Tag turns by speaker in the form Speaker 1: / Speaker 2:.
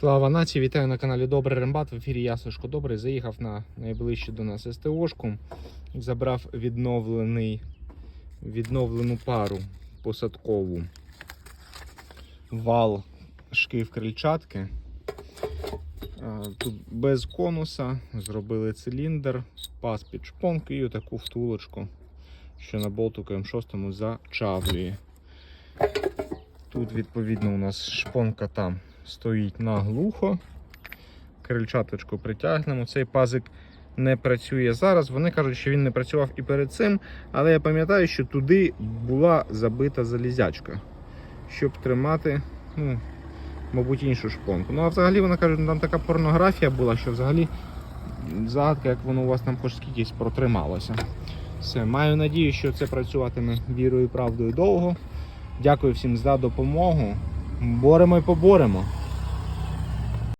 Speaker 1: Слава нації, вітаю на каналі Добрий Рембат. В ефірі я Добрий. Заїхав на найближчу до нас СТОшку. Забрав відновлений, відновлену пару посадкову вал шків крильчатки. Тут без конуса зробили циліндр, пас під шпонкою, таку втулочку, що на болтику М6 зачавлює. Тут, відповідно, у нас шпонка там стоїть наглухо. Крильчаточку притягнемо. Цей пазик не працює зараз. Вони кажуть, що він не працював і перед цим, але я пам'ятаю, що туди була забита залізячка, щоб тримати, ну, мабуть, іншу шпонку. Ну, а взагалі вона каже, там така порнографія була, що взагалі загадка, як воно у вас там хоч скількись протрималося. Все, маю надію, що це працюватиме вірою і правдою довго. Дякую всім за допомогу. Боремо і поборемо.